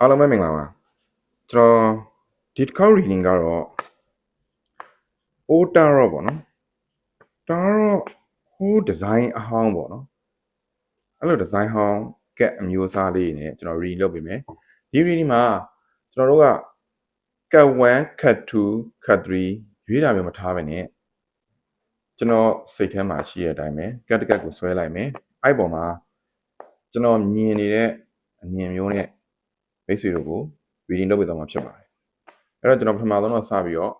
အားလုံးပဲမင်္ဂလာပါကျွန်တော်ဒီတစ်ခေါက် reading ကတော့ old tarot ပေါ့နော် tarot ဟို design အဟောင်းပေါ့နော်အဲ့လို design ဟောင်းကက်အမျိုးအစားလေးတွေနဲ့ကျွန်တော် reading လုပ်ပေးမယ်ဒီ reading မှာကျွန်တော်တို့က cut 1 cut 2 cut 3ရွေးတာမျိုးမထားဘဲနဲ့ကျွန်တော်စိတ်ထဲမှာရှိတဲ့အတိုင်းပဲ cut တစ် cut ကိုဆွဲလိုက်မယ်အဲ့ပေါ်မှာကျွန်တော်မြင်နေတဲ့အမြင်မျိုးနဲ့ မိတ်ဆွေတို့ကို reading လုပ်ပေးသွားမှာဖြစ်ပါတယ်အဲ့တော့ကျွန်တော်ပထမဆုံးတော့စပြီးတော့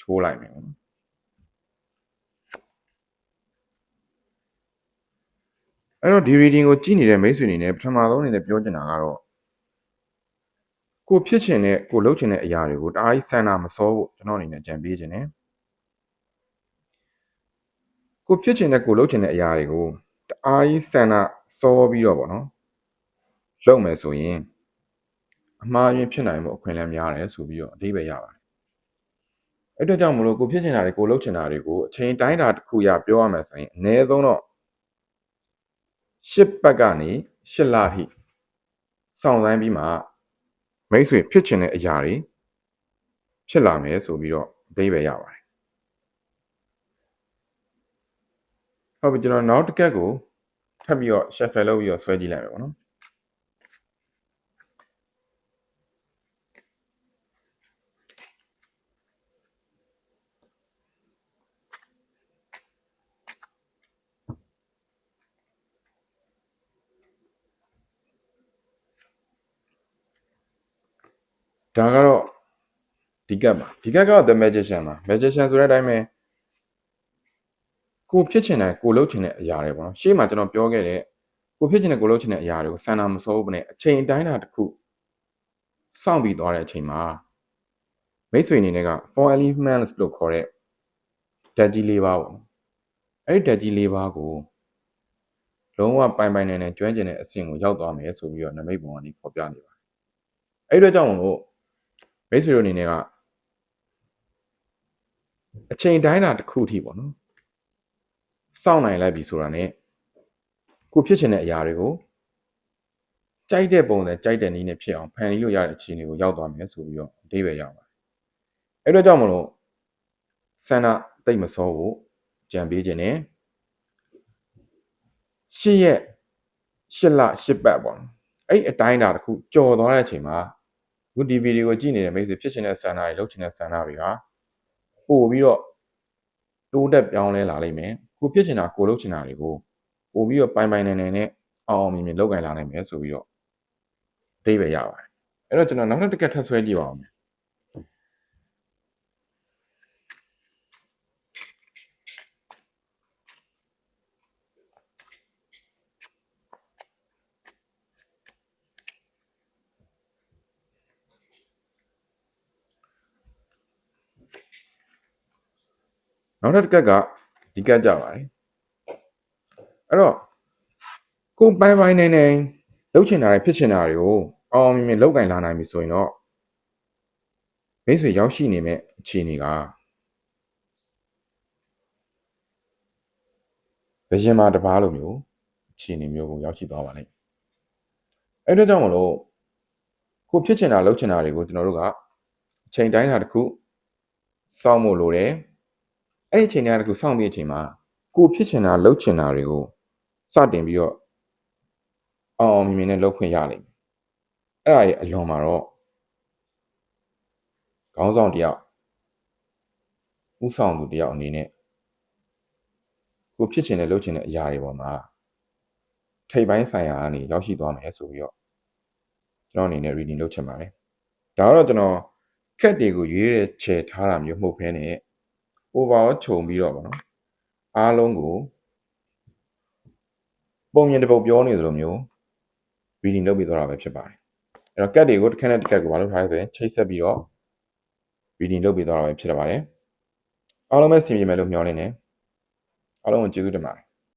ချိုးလိုက်မယ်ပေါ့နော်အဲ့တော့ဒီ reading ကိုကြည့်နေတဲ့မိတ်ဆွေအနေနဲ့ပထမဆုံးအနေနဲ့ပြောချင်တာကတော့ကိုဖြစ်ချင်တဲ့ကိုလုပ်ချင်တဲ့အရာတွေကိုတအားကြီးစံနာမစောဖို့ကျွန်တော်အနေနဲ့ကြံပေးခြင်းနဲ့ကိုဖြစ်ချင်တဲ့ကိုလုပ်ချင်တဲ့အရာတွေကိုတအားကြီးစံနာစောပြီးတော့ပေါ့နော်လုပ်မယ်ဆိုရင် အမှားယွင်းဖြစ်နိုင်မှုအခွင့်အလမ်းများတယ်ဆိုပြီးတော့အဓိပ္ပာယ်ရပါတယ်အဲ့အတွက်ကြောင့်မလို့ကိုဖြစ်ချင်တာတွေကိုလုပ်ချင်တာတွေကိုအချိန်တိုင်းတာတစ်ခုရပြောရမယ်ဆိုရင်အနည်းဆုံးတော့ရှစ်ပတ်ကနေရှစ်လထိစောင့်ဆိုင်းပြီးမှမိတ်ဆွေဖြစ်ချင်တဲ့အရာတွေဖြစ်လာမယ်ဆိုပြီးတော့အဓိပ္ပာယ်ရပါတယ်ဟုတ်ပြီကျွန်တော်နောက်တစ်ကက်ကိုထပ်ပြီးတော့ shuffle လုပ်ပြီးတော့ဆွဲကြည့်လိုက်မယ်ပေါ့နော် ဒါကတော့ဒီကက်ပါဒီကက်ကတော့ the magician ပါ magician ဆိုတဲ့အတိုင်းပဲကိုဖြစ်ချင်တဲ့ကိုလုပ်ချင်တဲ့အရာတွေပေါ့နော်ရှေ့မှာကျွန်တော်ပြောခဲ့တဲ့ကိုဖြစ်ချင်တဲ့ကိုလုပ်ချင်တဲ့အရာတွေကိုစံနာမစိုးဘူးနဲ့အချိန်အတိုင်းတာတစ်ခုစောင့်ပြီးသွားတဲ့အချိန်မှာမိတ်ဆွေအနေနဲ့က four elements လို့ခေါ်တဲ့ဓာတ်ကြီး၄ပါးပေါ့နော်အဲ့ဒီဓာတ်ကြီး၄ပါးကိုလုံးဝပိုင်ပိုင်နိုင်နိုင်ကျွမ်းကျင်တဲ့အဆင့်ကိုရောက်သွားမယ်ဆိုပြီးတော့နမိတ်ပုံကနေဖော်ပြနေပါတယ်အဲ့ဒီအတွက်ကြောင့်မလို့ မိတ်ဆွေတို့အနေနဲ့ကအချိန်တိုင်းတာတစ်ခုထိပေါ့နော်စောင့်နိုင်လိုက်ပြီဆိုတာ ਨੇ ကိုဖြစ်ချင်တဲ့အရာတွေကိုကြိုက်တဲ့ပုံစံကြိုက်တဲ့နည်းနဲ့ဖြစ်အောင်ဖန်တီးလို့ရတဲ့အခြေအနေကိုရောက်သွားမယ်ဆိုပြီးတော့အဓိပ္ပာယ်ရပါတယ်အဲ့တော့ကြောင့်မလို့ဆန္ဒတိတ်မစောဖို့ကြံပေးခြင်း ਨੇ ရှစ်ရက်ရှစ်လရှစ်ပတ်ပေါ့နော်အဲ့အတိုင်းအတာတစ်ခုကြော်သွားတဲ့အချိန်မှာ ခုဒီဗီဒီယိုကိုကြည့်နေတဲ့မိတ်ဆွေဖြစ်ချင်တဲ့ဆန္ဒတွေလုပ်ချင်တဲ့ဆန္ဒတွေဟာပို့ပြီးတော့တိုးတက်ပြောင်းလဲလာလိမ့်မယ်ကိုဖြစ်ချင်တာကိုလုပ်ချင်တာတွေကိုပို့ပြီးတော့ပိုင်ပိုင်နိုင်နိုင်နဲ့အောင်အောင်မြင်မြင်လုပ်ကိုင်လာနိုင်မယ်ဆိုပြီးတော့အဓိပ္ပာယ်ရပါတယ်အဲ့တော့ကျွန်တော်နောက်တစ်ကက်ထပ်ဆွဲကြည့်ပါဦးမယ် နောက်တစ်ကက်ကဒီကက်ကြပါတယ်အဲ့တော့ကိုပိုင်ပိုင်နိုင်နိုင်လုပ်ချင်တာတွေဖြစ်ချင်တာတွေကိုအောင်အောင်မြင်မြင်လုပ်ကိုင်လာနိုင်ပြီဆိုရင်တော့မိတ်ဆွေရောက်ရှိနေမဲ့အခြေအနေကဘယ်ရင်မှာတပားလိုမျိုးအခြေအနေမျိုးကိုရောက်ရှိသွားပါလိမ့်အဲ့ဒါကြောင့်မလို့ကိုဖြစ်ချင်တာလုပ်ချင်တာတွေကိုကျွန်တော်တို့ကအချိန်တိုင်းတာတစ်ခုစောင့်ဖို့လိုတယ် အဲ့ဒီအချိန်တိုင်းတစ်ခုစောင့်ပြီးအချိန်မှာကိုဖြစ်ချင်တာလုပ်ချင်တာတွေကိုစတင်ပြီးတော့အောင်အောင်မြင်မြင်နဲ့လုပ်ခွင့်ရလိမ့်မယ်အဲ့ဒါရဲ့အလွန်မှာတော့ခေါင်းဆောင်တယောက်ဥဆောင်သူတယောက်အနေနဲ့ကိုဖြစ်ချင်တဲ့လုပ်ချင်တဲ့အရာတွေပေါ်မှာထိပ်ပိုင်းဆိုင်ရာကနေရောက်ရှိသွားမယ်ဆိုပြီးတော့ကျွန်တော်အနေနဲ့ reading လုပ်ချင်ပါတယ်ဒါကတော့ကျွန်တော်ခက်တွေကိုရွေးတဲ့ခြေထားတာမျိုးမဟုတ်ဘဲနဲ့ overall ခြုံပြီးတော့ဗောနော်အားလုံးကိုပုံမြင်တစ်ပုတ်ပြောနေသလိုမျိုး reading လုပ်ပြီးသွားတာပဲဖြစ်ပါတယ်အဲ့တော့ကတ်တွေကိုတစ်ခက်နဲ့တစ်ခက်ကိုမလုပ်ထားရဆိုရင်ချိတ်ဆက်ပြီးတော့ reading လုပ်ပြီးသွားတာပဲဖြစ်ပါတယ်အားလုံးပဲဆင်ပြေမယ်လို့မျှော်လင့်နေအားလုံးကိုကျေးဇူးတင်ပါတယ်